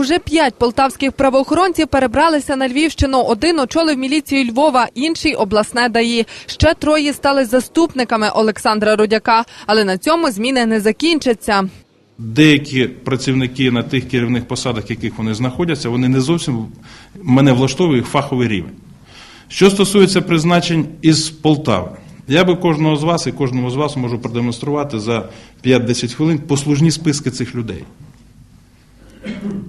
Уже п'ять полтавських правоохоронців перебралися на Львівщину. Один очолив міліцію Львова, інший обласне ДАІ. Ще троє стали заступниками Олександра Рудяка. Але на цьому зміни не закінчаться. Деякі працівники на тих керівних посадах, яких вони знаходяться, вони не зовсім мене влаштовує їх фаховий рівень. Що стосується призначень із Полтави, я би кожного з вас і кожному з вас можу продемонструвати за 5-10 хвилин послужні списки цих людей,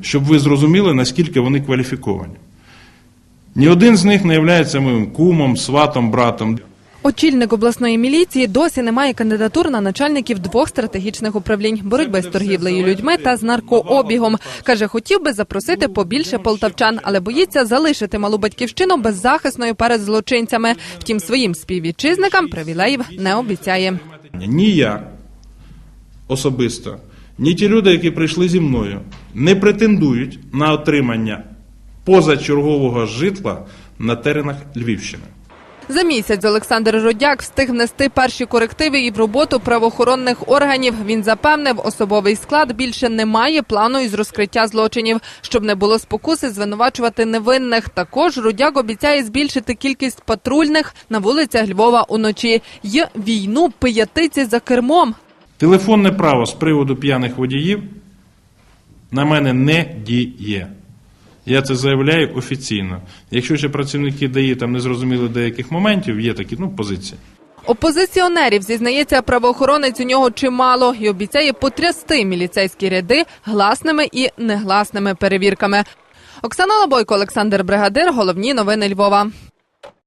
щоб ви зрозуміли, наскільки вони кваліфіковані. Ні один з них не є моїм кумом, сватом, братом. Очільник обласної міліції досі не має кандидатур на начальників двох стратегічних управлінь боротьби з торгівлею людьми та з наркообігом. Каже, хотів би запросити побільше полтавчан, але боїться залишити малу батьківщину беззахисною перед злочинцями. Втім, своїм співвітчизникам привілеїв не обіцяє. Ні я особисто, ні ті люди, які прийшли зі мною, не претендують на отримання позачергового житла на теренах Львівщини. За місяць Олександр Родяк встиг внести перші корективи і в роботу правоохоронних органів. Він запевнив, особовий склад більше не має плану із розкриття злочинів. Щоб не було спокуси звинувачувати невинних. Також Рудяк обіцяє збільшити кількість патрульних на вулицях Львова уночі й війну пиятиці за кермом. Телефонне право з приводу п'яних водіїв на мене не діє. Я це заявляю офіційно. Якщо ще працівники ДАІ там не зрозуміли деяких моментів, є такі ну, позиції. Опозиціонерів зізнається правоохоронець у нього чимало і обіцяє потрясти міліцейські ряди гласними і негласними перевірками. Оксана Лабойко, Олександр Бригадир. Головні новини Львова.